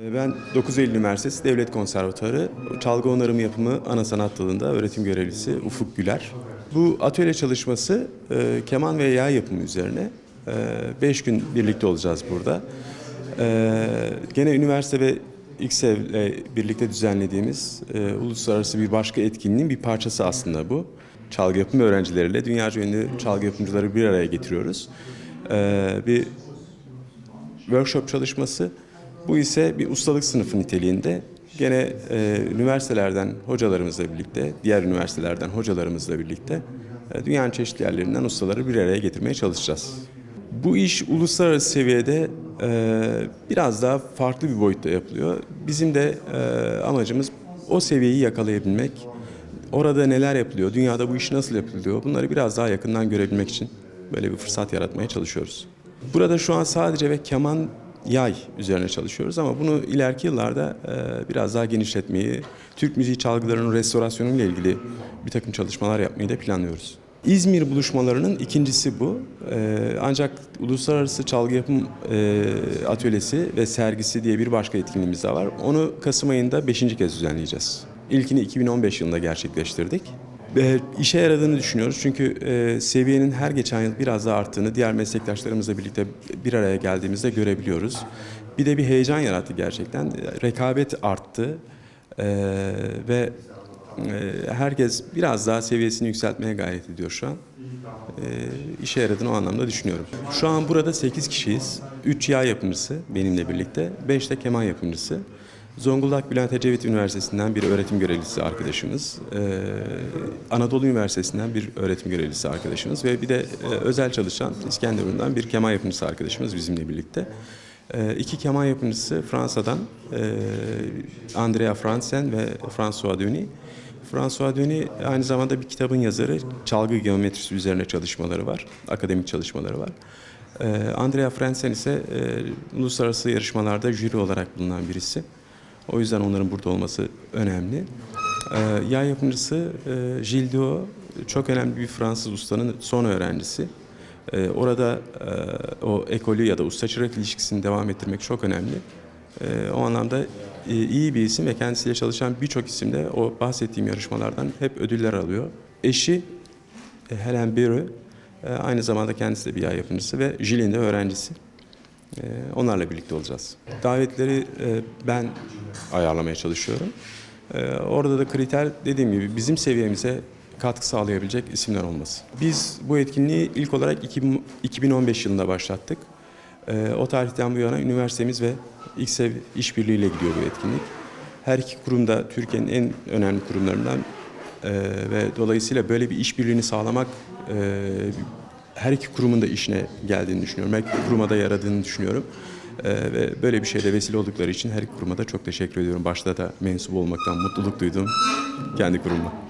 Ben 9 Eylül Üniversitesi Devlet Konservatuarı Çalgı Onarım Yapımı Ana Sanat Dalı'nda öğretim görevlisi Ufuk Güler. Bu atölye çalışması e, keman ve yağ yapımı üzerine 5 gün birlikte olacağız burada. E, gene üniversite ve İKSEV ile birlikte düzenlediğimiz e, uluslararası bir başka etkinliğin bir parçası aslında bu. Çalgı yapımı öğrencileriyle dünyaca ünlü çalgı yapımcıları bir araya getiriyoruz. E, bir workshop çalışması. Bu ise bir ustalık sınıfı niteliğinde. Gene e, üniversitelerden hocalarımızla birlikte, diğer üniversitelerden hocalarımızla birlikte e, dünyanın çeşitli yerlerinden ustaları bir araya getirmeye çalışacağız. Bu iş uluslararası seviyede e, biraz daha farklı bir boyutta yapılıyor. Bizim de e, amacımız o seviyeyi yakalayabilmek. Orada neler yapılıyor, dünyada bu iş nasıl yapılıyor bunları biraz daha yakından görebilmek için böyle bir fırsat yaratmaya çalışıyoruz. Burada şu an sadece ve keman yay üzerine çalışıyoruz ama bunu ileriki yıllarda e, biraz daha genişletmeyi, Türk müziği çalgılarının restorasyonu ile ilgili bir takım çalışmalar yapmayı da planlıyoruz. İzmir buluşmalarının ikincisi bu. E, ancak Uluslararası Çalgı Yapım e, Atölyesi ve Sergisi diye bir başka etkinliğimiz daha var. Onu Kasım ayında beşinci kez düzenleyeceğiz. İlkini 2015 yılında gerçekleştirdik. E, işe yaradığını düşünüyoruz çünkü e, seviyenin her geçen yıl biraz daha arttığını diğer meslektaşlarımızla birlikte bir araya geldiğimizde görebiliyoruz. Bir de bir heyecan yarattı gerçekten. Rekabet arttı e, ve e, herkes biraz daha seviyesini yükseltmeye gayret ediyor şu an. E, işe yaradığını o anlamda düşünüyorum. Şu an burada 8 kişiyiz. 3 yağ yapımcısı benimle birlikte, 5 de keman yapımcısı. Zonguldak Bülent Ecevit Üniversitesi'nden bir öğretim görevlisi arkadaşımız, Anadolu Üniversitesi'nden bir öğretim görevlisi arkadaşımız ve bir de e, özel çalışan İskenderun'dan bir keman yapımcısı arkadaşımız bizimle birlikte. Ee, iki keman yapımcısı Fransa'dan e, Andrea Fransen ve François Denis. François Denis aynı zamanda bir kitabın yazarı, çalgı geometrisi üzerine çalışmaları var, akademik çalışmaları var. Andrea Fransen ise e, uluslararası yarışmalarda jüri olarak bulunan birisi. O yüzden onların burada olması önemli. Ee, yağ yapımcısı e, Gilles Deo, çok önemli bir Fransız ustanın son öğrencisi. Ee, orada e, o ekolü ya da usta-çırak ilişkisini devam ettirmek çok önemli. Ee, o anlamda e, iyi bir isim ve kendisiyle çalışan birçok isim de o bahsettiğim yarışmalardan hep ödüller alıyor. Eşi e, Helen e, aynı zamanda kendisi de bir yağ yapımcısı ve Gilles'in de öğrencisi. Ee, Onlarla birlikte olacağız. Davetleri e, ben ayarlamaya çalışıyorum. Ee, Orada da kriter dediğim gibi bizim seviyemize katkı sağlayabilecek isimler olması. Biz bu etkinliği ilk olarak 2000 2015 yılında başlattık. Ee, O tarihten bu yana üniversitemiz ve İKSEV işbirliğiyle gidiyor bu etkinlik. Her iki kurum da Türkiye'nin en önemli kurumlarından Ee, ve dolayısıyla böyle bir işbirliğini sağlamak e, her iki kurumun da işine geldiğini düşünüyorum. Her iki kuruma da yaradığını düşünüyorum. Ee, ve böyle bir şeyde vesile oldukları için her iki kuruma da çok teşekkür ediyorum. Başta da mensup olmaktan mutluluk duydum kendi kurumuma.